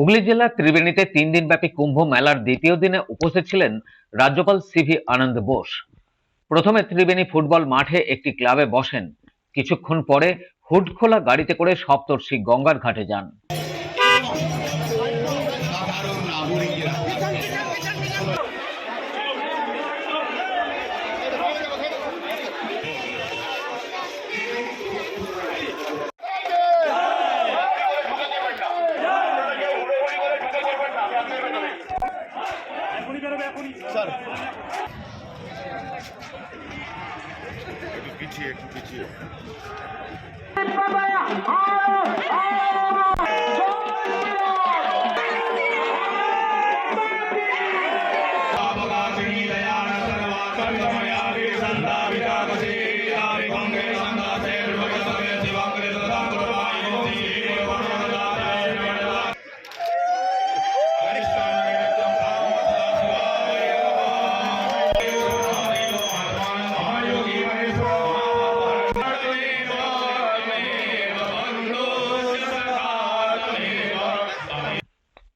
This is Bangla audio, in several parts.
হুগলি জেলার ত্রিবেণীতে তিন দিনব্যাপী কুম্ভ মেলার দ্বিতীয় দিনে উপস্থিত ছিলেন রাজ্যপাল সিভি আনন্দ বোস। প্রথমে ত্রিবেণী ফুটবল মাঠে একটি ক্লাবে বসেন। কিছুক্ষণ পরে হুড খোলা গাড়িতে করে সপ্তর্ষি গঙ্গার ঘাটে যান। একটু পিছিয়ে একটু পিছিয়ে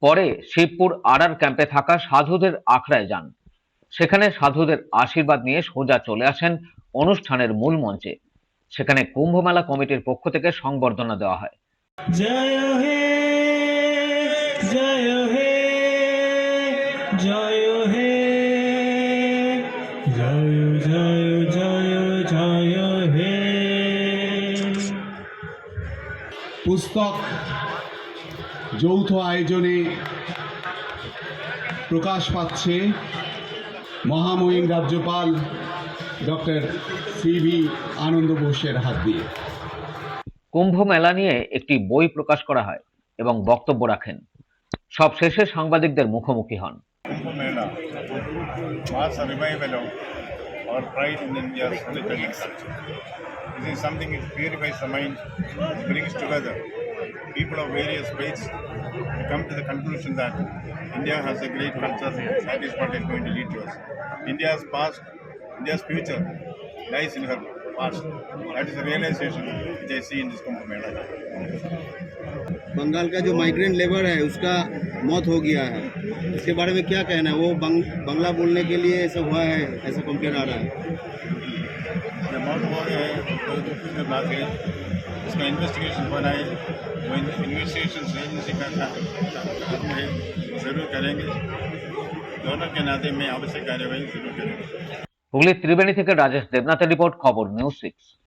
পরে শিবপুর আড়ার ক্যাম্পে থাকা সাধুদের আখড়ায় যান। সেখানে সাধুদের আশীর্বাদ নিয়ে সোজা চলে আসেন অনুষ্ঠানের মূল মঞ্চে। সেখানে কুম্ভ মেলা কমিটির পক্ষ থেকে সংবর্ধনা দেওয়া হয়। জয় হে জয় হে জয় হে জয় জয় জয় জয় হে। পুস্তক যৌথ আয়োজনে প্রকাশ পাচ্ছে মহামহিম রাজ্যপাল ডক্টর সিভি আনন্দ বোসের হাত দিয়ে। কুম্ভ মেলা নিয়ে একটি বই প্রকাশ করা হয় এবং বক্তব্য রাখেন। সব শেষে সাংবাদিকদের মুখোমুখি হন। People of various faiths come to the conclusion that India has a great culture. That is what is going to lead to us. India's past, India's future lies in her past. That is the realization which I see in this Kumbh Mela. Bengal का जो माइग्रेंट लेबर है उसका मौत हो गया है इसके बारे में क्या कहना है वो बंग, बंगला बोलने के लिए ऐसा हुआ है ऐसा कंप्लेन आ रहा है मौत हो गया है तो बात है इसका इन्वेस्टिगेशन होना है वो इन्वेस्टिगेशन एजेंसी का काम है ज़रूर करेंगे दोनों के नाते में आवश्यक कार्यवाही जरूर करेंगे হুগলির ত্রিবেণী থেকে রাজেশ দেবনাথের রিপোর্ট খবর নিউজ সিক্স